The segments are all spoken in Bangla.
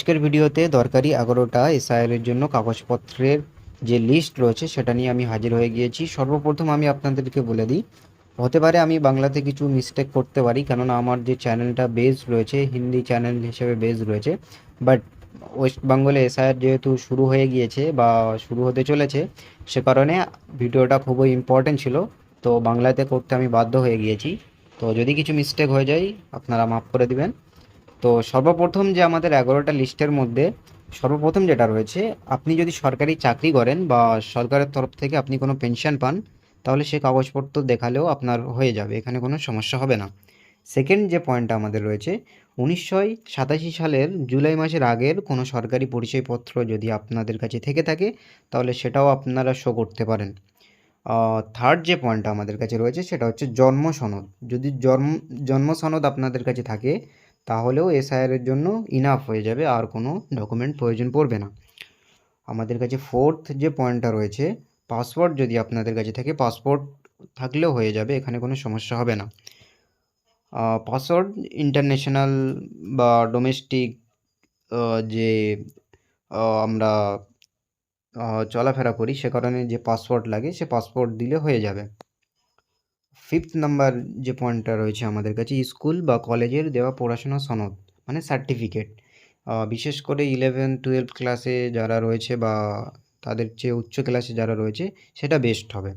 আজকের ভিডিওতে দরকারি এগারোটা এসআইআর এর জন্য কাগজপত্রের যে লিস্ট রয়েছে সেটা নিয়ে আমি হাজির হয়ে গিয়েছি। সর্বপ্রথম আমি আপনাদেরকে বলে দিই, হতে পারে আমি বাংলাতে কিছু মিস্টেক করতে পারি, কেননা আমার যে চ্যানেলটা বেস রয়েছে, হিন্দি চ্যানেল হিসেবে বেস রয়েছে বাট ওয়েস্ট বেঙ্গলে এসআইআর যেহেতু শুরু হয়ে গিয়েছে বা শুরু হতে চলেছে, সে কারণে ভিডিওটা খুবই ইম্পর্টেন্ট ছিল। তো বাংলাতে করতে আমি বাধ্য হয়ে গিয়েছি। তো যদি কিছু মিস্টেক হয়ে যায়, আপনারা মাফ করে দিবেন। তো সর্বপ্রথম যে আমাদের এগারোটা লিস্টের মধ্যে সর্বপ্রথম যেটা রয়েছে, আপনি যদি সরকারি চাকরি করেন বা সরকারের তরফ থেকে আপনি কোনো পেনশন পান, তাহলে সে কাগজপত্র দেখালেও আপনার হয়ে যাবে, এখানে কোনো সমস্যা হবে না। সেকেন্ড যে পয়েন্টটা আমাদের রয়েছে, উনিশশো সাতাশি সালের জুলাই মাসের আগের কোনো সরকারি পরিচয়পত্র যদি আপনাদের কাছে থেকে থাকে, তাহলে সেটাও আপনারা শো করতে পারেন। থার্ড যে পয়েন্টটা আমাদের কাছে রয়েছে, সেটা হচ্ছে জন্ম সনদ। যদি জন্ম জন্ম সনদ আপনাদের কাছে থাকে তাহলেও এসআইআর এর জন্য ইনাফ হয়ে যাবে, আর কোনো ডকুমেন্ট প্রয়োজন পড়বে না। আমাদের কাছে ফোর্থ যে পয়েন্টটা রয়েছে পাসওয়ার্ড যদি আপনাদের কাছে থাকে পাসপোর্ট থাকলেও হয়ে যাবে, এখানে কোনো সমস্যা হবে না। পাসওয়ার্ড ইন্টারন্যাশনাল বা ডোমেস্টিক যে আমরা চলাফেরা করি, সে কারণে যে পাসওয়ার্ড লাগে, সে পাসওয়ার্ড দিলে হয়ে যাবে। ফিফথ নাম্বার যে পয়েন্টটা রয়েছে আমাদের কাছে স্কুল বা কলেজের দেওয়া পড়াশোনা সনদ মানে সার্টিফিকেট বিশেষ করে ইলেভেন টুয়েলভ ক্লাসে যারা রয়েছে বা তাদের চেয়ে উচ্চ ক্লাসে যারা রয়েছে, সেটা বেস্ট হবে।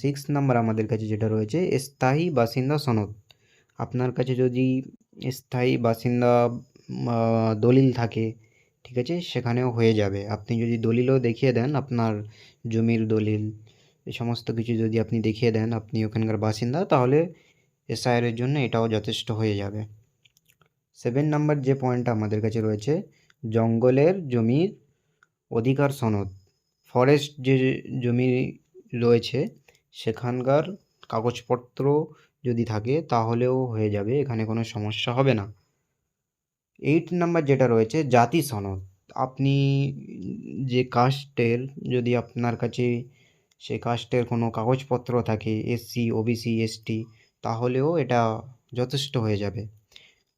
সিক্স নাম্বার আমাদের কাছে যেটা রয়েছে, স্থায়ী বাসিন্দা সনদ। আপনার কাছে যদি স্থায়ী বাসিন্দা দলিল থাকে, ঠিক আছে, সেখানেও হয়ে যাবে। আপনি যদি দলিলও দেখিয়ে দেন আপনার জমির দলিল এই সমস্ত কিছু যদি আপনি দেখিয়ে দেন, আপনি ওখানকার বাসিন্দা, তাহলে এসআইআর এর জন্য এটাও যথেষ্ট হয়ে যাবে। সেভেন নাম্বার যে পয়েন্টটা আমাদের কাছে রয়েছে, জঙ্গলের জমির অধিকার সনদ। ফরেস্ট যে জমি রয়েছে, সেখানকার কাগজপত্র যদি থাকে, তাহলেও হয়ে যাবে, এখানে কোনো সমস্যা হবে না। এইট নাম্বার যেটা রয়েছে, জাতি সনদ। আপনি যে কাস্টের যদি আপনার কাছে সেই কাস্টের কোনো কাগজপত্র থাকে এসসি ওবিসি এসটি তাহলেও এটা যথেষ্ট হয়ে যাবে।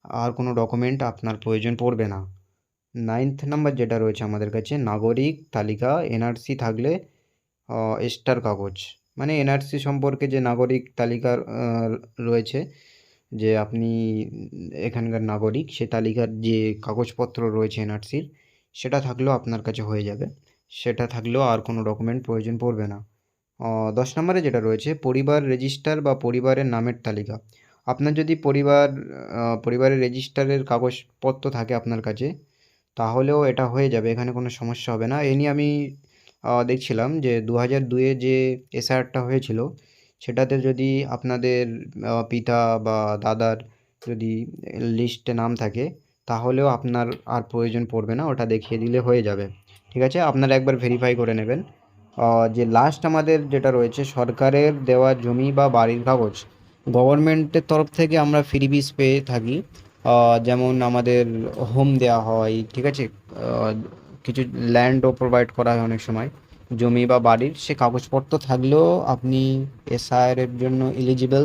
আর কোনো ডকুমেন্ট আপনার প্রয়োজন পড়বে না। নাইন্থ নাম্বার যেটা রয়েছে আমাদের কাছে নাগরিক তালিকা এনআরসি থাকলে স্টার কাগজ। মানে এনআরসি সম্পর্কে যে নাগরিক তালিকার আহ, রয়েছে যে আপনি এখানকার নাগরিক সে তালিকার যে কাগজপত্র রয়েছে এনআরসির সেটা থাকলেও আপনার কাছে হয়ে যাবে। সেটা থাকলেও আর কোনো ডকুমেন্ট প্রয়োজন পড়বে না। দশ নম্বরে যেটা রয়েছে, পরিবার রেজিস্টার বা পরিবারের নামের তালিকা। আপনার যদি পরিবার পরিবারের রেজিস্টারের কাগজপত্র থাকে আপনার কাছে, তাহলেও এটা হয়ে যাবে, এখানে কোনো সমস্যা হবে না। এ নিয়ে আমি দেখছিলাম যে দু হাজার দুয়ে যে এসআরটা হয়েছিল, সেটাতে যদি আপনাদের পিতা বা দাদার যদি লিস্টে নাম থাকে, তাহলেও আপনার আর প্রয়োজন পড়বে না, ওটা দেখিয়ে দিলে হয়ে যাবে। ঠিক আছে? আপনারা একবার ভেরিফাই করে নেবেন। যে লাস্ট আমাদের যেটা রয়েছে, সরকারের দেওয়া জমি বা বাড়ির কাগজ গভর্নমেন্টের তরফ থেকে আমরা ফ্রিবিস পেয়ে থাকি। যেমন আমাদের হোম দেওয়া হয়, ঠিক আছে? কিছু ল্যান্ডও প্রোভাইড করা হয় অনেক সময়। জমি বা বাড়ির সে কাগজপত্র থাকলেও আপনি এসআইআর এর জন্য এলিজিবল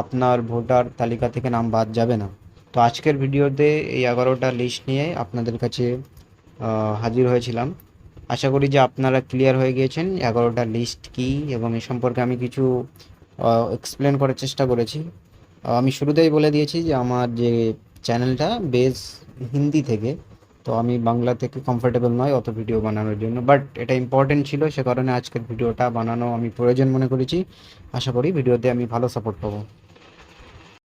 আপনার ভোটার তালিকা থেকে নাম বাদ যাবে না। তো আজকের ভিডিওতে এই এগারোটা লিস্ট নিয়ে আপনাদের কাছে হাজির হয়েছিলাম। আশা করি যে আপনারা ক্লিয়ার হয়ে গিয়েছেন এগারোটা লিস্ট কী এবং এ সম্পর্কে আমি কিছু এক্সপ্লেন করার চেষ্টা করেছি। আমি শুরুতেই বলে দিয়েছি যে আমার যে চ্যানেলটা বেস হিন্দি থেকে, তো আমি বাংলা থেকে কমফোর্টেবল নয় অত ভিডিও বানানোর জন্য। বাট এটা ইম্পর্টেন্ট ছিল, সে কারণে আজকের ভিডিওটা বানানো আমি প্রয়োজন মনে করেছি। আশা করি ভিডিওতে আমি ভালো সাপোর্ট পাবো।